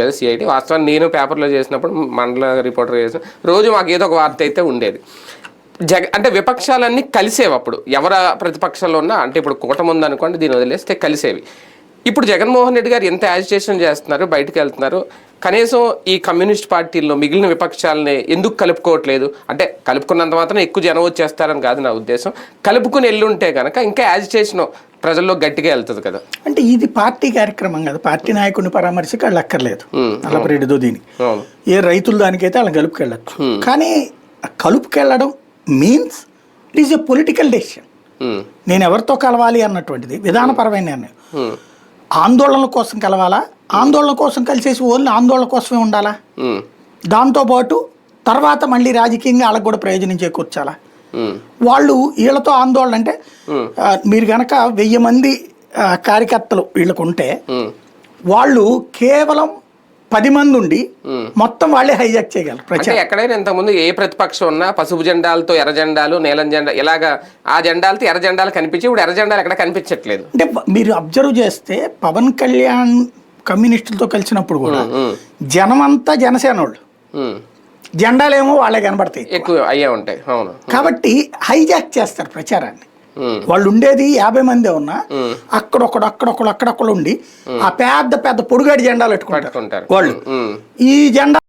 కదా సిఐటి వాస్తవాన్ని నేను పేపర్లో చేసినప్పుడు మండల రిపోర్టర్ చేసిన రోజు మాకు ఏదో ఒక వార్త అయితే ఉండేది. జగ అంటే విపక్షాలన్నీ కలిసేవి అప్పుడు. ఎవరు ప్రతిపక్షంలో ఉన్నా అంటే ఇప్పుడు కూటమి ఉందనుకోండి దీన్ని వదిలేస్తే కలిసేవి. ఇప్పుడు జగన్మోహన్ రెడ్డి గారు ఎంత యాజిటేషన్ చేస్తున్నారు బయటకు వెళ్తున్నారు. కనీసం ఈ కమ్యూనిస్ట్ పార్టీల్లో మిగిలిన విపక్షాలని ఎందుకు కలుపుకోవట్లేదు? అంటే కలుపుకున్నంత మాత్రం ఎక్కువ జనం వచ్చేస్తారని కాదు నా ఉద్దేశం. కలుపుకుని వెళ్ళుంటే కనుక ఇంకా యాజిటేషన్ ప్రజల్లో గట్టిగా వెళ్తుంది కదా. అంటే ఇది పార్టీ కార్యక్రమం కదా. పార్టీ నాయకుడిని పరామర్శకి వాళ్ళు అక్కర్లేదు. నల్లపరెడ్డితో దీని ఏ రైతులు దానికైతే వాళ్ళని కలుపుకెళ్ళచ్చు. కానీ కలుపుకెళ్ళడం means it is a political decision నేను ఎవరితో కలవాలి అన్నటువంటిది. విధానపరమైన నిర్ణయం. ఆందోళన కోసం కలవాలా? ఆందోళన కోసం కలిసేసి ఓన్లీ ఆందోళన కోసమే ఉండాలా? దాంతోపాటు తర్వాత మళ్ళీ రాజకీయంగా వాళ్ళకి కూడా ప్రయోజనం చేకూర్చాలా? వాళ్ళు వీళ్ళతో ఆందోళన అంటే మీరు గనక వెయ్యి మంది కార్యకర్తలు వీళ్ళకు ఉంటే ఉమ్, వాళ్ళు కేవలం పది మంది ఉండి మొత్తం వాళ్ళే హైజాక్ చేయగలరు ప్రచారం. ఎక్కడైనా ఇంతకుముందు ఏ ప్రతిపక్షం ఉన్నా పసుపు జెండాలతో ఎర్ర జెండాలు నీలం జెండా ఇలాగా ఆ జెండాలతో ఎర్ర జెండాలు కనిపించి ఇప్పుడు ఎర్ర జెండాలు ఎక్కడ కనిపించట్లేదు. అంటే మీరు అబ్జర్వ్ చేస్తే పవన్ కళ్యాణ్ కమ్యూనిస్టులతో కలిసినప్పుడు కూడా జనమంతా జనసేన వాళ్ళు. జెండాలేమో వాళ్ళే కనబడతాయి. ఎక్కువ అయ్యే ఉంటాయి. అవును. కాబట్టి హైజాక్ చేస్తారు ప్రచారాన్ని. వాళ్ళు ఉండేది యాభై మందే ఉన్నా అక్కడొకడు అక్కడొకడు అక్కడొకడు ఉండి ఆ పెద్ద పెద్ద పొడుగాడి జెండాలు పెట్టుకుంటారు. వాళ్ళు. ఈ జెండా